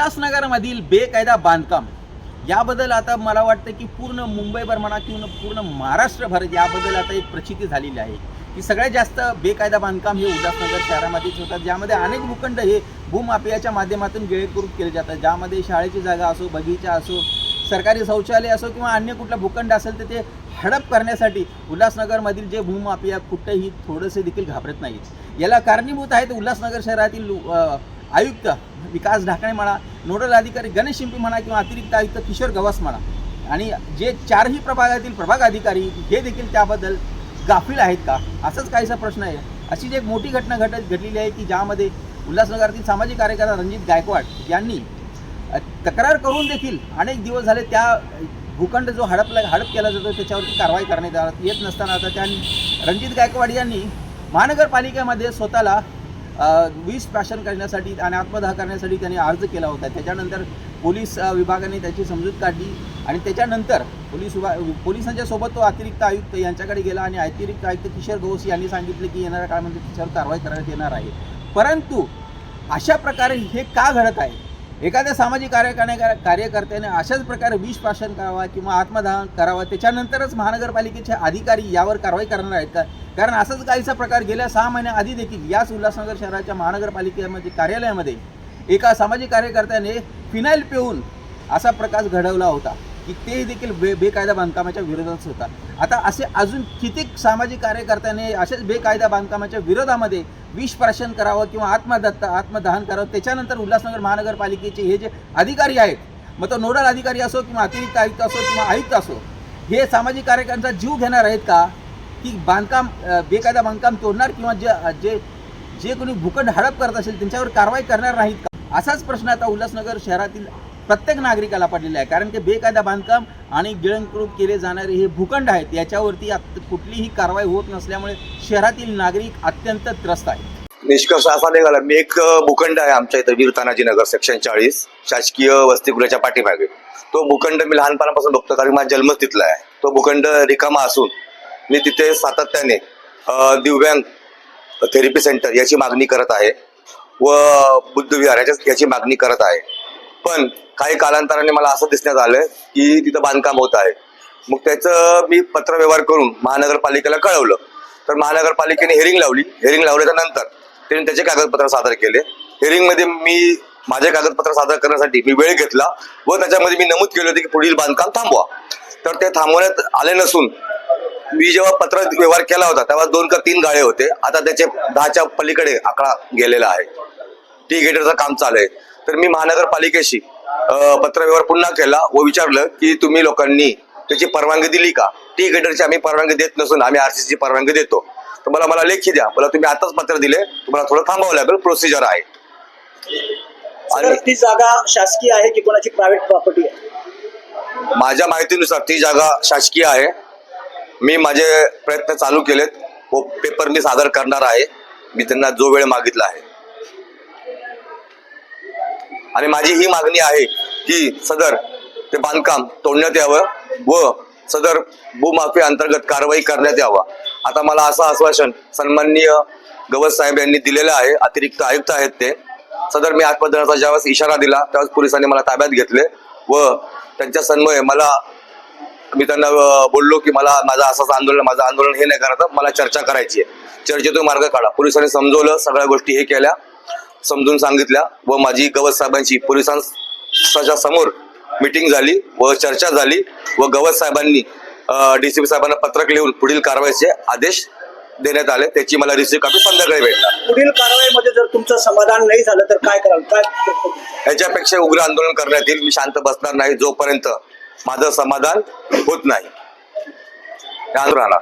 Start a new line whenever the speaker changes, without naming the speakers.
उल्हासनगरमधील बेकायदा बांधकाम याबद्दल आता मला वाटतं की पूर्ण मुंबईभर म्हणा किंवा पूर्ण महाराष्ट्रभर याबद्दल आता एक प्रचिती झालेली आहे. की सगळ्यात जास्त बेकायदा बांधकाम हे उल्हासनगर शहरामध्येच होतात ज्यामध्ये अनेक भूखंड हे भूमाफियाच्या माध्यमातून गिळेकृत केले जातात. ज्यामध्ये शाळेची जागा असो बगीचा असो सरकारी शौचालय असो किंवा अन्य कुठला भूखंड असेल तर ते हडप करण्यासाठी उल्हासनगरमधील जे भूमाफिया कुठेही थोडेसे देखील घाबरत नाहीत. याला कारणीभूत आहेत उल्हासनगर शहरातील आयुक्त विकास ढाकणे म्हणा नोडल अधिकारी गणेश शिंपी म्हणा किंवा अतिरिक्त आयुक्त किशोर गवास म्हणा. आणि जे चारही प्रभागातील प्रभाग अधिकारी हे देखील त्याबद्दल गाफील आहेत का? असाच काहीसा प्रश्न आहे. अशी जी एक मोठी घटना घट घडलेली आहे की ज्यामध्ये उल्हासनगरातील सामाजिक कार्यकर्ता रणजित गायकवाड यांनी तक्रार करून देखील अनेक दिवस झाले त्या भूखंड जो हडपला हडप केला जातो त्याच्यावरती कारवाई करण्यात येत नसताना आता त्यांनी रणजित गायकवाड यांनी महानगरपालिकेमध्ये स्वतःला विष प्राशन करण्यासाठी आणि आत्मदाह करण्यासाठी त्यांनी अर्ज केला होता. त्याच्यानंतर पोलीस विभागाने त्याची समजूत काढली आणि त्याच्यानंतर पोलीस विभा पोलिसांच्या सोबत तो अतिरिक्त आयुक्त यांच्याकडे गेला आणि अतिरिक्त आयुक्त किशोर घोष यांनी सांगितले की येणाऱ्या काळामध्ये त्याच्यावर कारवाई करण्यात येणार आहे. परंतु अशा प्रकारे हे का घडत आहे? एखाद्या सामाजिक कार्यकाने कार्यकर्त्याने अशाच प्रकारे विषपाषण करावा किंवा आत्मदहन करावा त्याच्यानंतरच महानगरपालिकेचे अधिकारी यावर कारवाई करणार आहेत का? कारण असंच काहीसा प्रकार गेल्या सहा महिन्याआधी देखील याच उल्हासनगर शहराच्या महानगरपालिकेमध्ये कार्यालयामध्ये एका सामाजिक कार्यकर्त्याने फिनाईल पिऊन असा प्रकार घडवला होता की ते देखील बे बेकायदा बांधकामाच्या विरोधात होता. आता असे अजून कितीक सामाजिक कार्यकर्त्याने असेच बेकायदा बांधकामाच्या विरोधामध्ये विषप्राशन करावं किंवा आत्मदत्त आत्मदहन करावं त्याच्यानंतर उल्हासनगर महानगरपालिकेचे हे जे अधिकारी आहेत मग तो नोडल अधिकारी असो किंवा अतिरिक्त आयुक्त असो किंवा आयुक्त असो हे सामाजिक कार्यकर्त्यांचा जीव घेणार आहेत का? की बांधकाम बेकायदा बांधकाम तोडणार किंवा जे जे जे कोणी भूखंड हडप करत असेल त्यांच्यावर कारवाई करणार नाहीत का? असाच प्रश्न आता उल्हासनगर शहरातील प्रत्येक नागरिकाला पडलेला आहे. कारण की बेकायदा बांधकाम आणि गिळंकृत केले जाणारे हे भूखंड आहेत याच्यावरती आत- कुठलीही कारवाई होत नसल्यामुळे शहरातील नागरिक अत्यंत त्रस्त आहेत.
निष्कर्ष असा निघाला मी एक भूखंड आहे आमच्या इथं वीर तानाजी नगर सेक्शन चाळीस शासकीय वसतिगृहाच्या पाठीमागे. तो भूखंड मी लहानपणापासून बघतो कारण माझा जन्म तिथला आहे. तो भूखंड रिकामा असून मी तिथे सातत्याने दिव्यांग थेरपी सेंटर याची मागणी करत आहे व बुद्धविहार याच्या याची मागणी करत आहे. पण काही कालांतराने मला असं दिसण्यात आलं की तिथं बांधकाम होत आहे. मग त्याचं मी पत्रव्यवहार करून महानगरपालिकेला कळवलं. तर महानगरपालिकेने हेरिंग लावली. हेरिंग लावल्याच्या नंतर त्यांनी त्याचे कागदपत्र सादर केले. हिअरिंगमध्ये मी माझे कागदपत्र सादर करण्यासाठी मी वेळ घेतला व त्याच्यामध्ये मी नमूद केले होते की पुढील बांधकाम थांबवा. तर ते थांबवण्यात आले नसून मी जेव्हा पत्र व्यवहार केला होता तेव्हा दोन का तीन गाळे होते. आता त्याचे दहाच्या पलीकडे आकडा गेलेला आहे. टी गेटरचं काम चालू आहे. तर मी महानगरपालिकेशी पत्रव्यवहार पुन्हा केला व विचारलं की तुम्ही लोकांनी त्याची परवानगी दिली का? टी गेटरची आम्ही परवानगी देत नसून आम्ही आरसीसी परवानगी देतो. तर मला मला लेखी द्या. मला तुम्ही आताच पत्र दिले. तुम्हाला थोडं थांबावं लागेल. प्रोसिजर आहे. आणि
ती जागा शासकीय आहे की कोणाची प्रायव्हेट प्रॉपर्टी आहे?
माझ्या माहितीनुसार ती जागा शासकीय आहे. मी माझे प्रयत्न चालू केलेत. व पेपर मी सादर करणार आहे. मी त्यांना जो वेळ मागितला आहे. आणि माझी ही मागणी आहे की सदर ते बांधकाम तोडण्यात यावं. व सदर भूमाफी अंतर्गत कारवाई करण्यात यावं. आता मला असं आश्वासन सन्माननीय गवत साहेब यांनी दिलेलं आहे. अतिरिक्त आयुक्त आहेत ते. सदर मी आत्मदनाचा ज्यावेळेस इशारा दिला त्यावेळेस पोलिसांनी मला ताब्यात घेतले व त्यांच्या सन्मय मला मी त्यांना बोललो की मला माझं असंच आंदोलन माझं आंदोलन हे नाही करायचं मला चर्चा करायची आहे. चर्चेतून मार्ग काढा. पोलिसांनी समजवलं सगळ्या गोष्टी हे केल्या समजून सांगितल्या व माझी गवत साहेबांची पोलिसांच्या समोर मिटिंग झाली व चर्चा झाली व गवत साहेबांनी डी सी पी साहेबांना पत्रक लिहून पुढील कारवाईचे आदेश देण्यात आले. त्याची मला रिसिव्ह कॉपी संध्याकाळी भेटणार.
पुढील कारवाईमध्ये जर तुमचं समाधान नाही झालं तर काय कराल? काय
ह्याच्यापेक्षा उग्र आंदोलन करण्यात येईल. मी शांत बसणार नाही जोपर्यंत माझं समाधान होत नाही. आंदोलनाला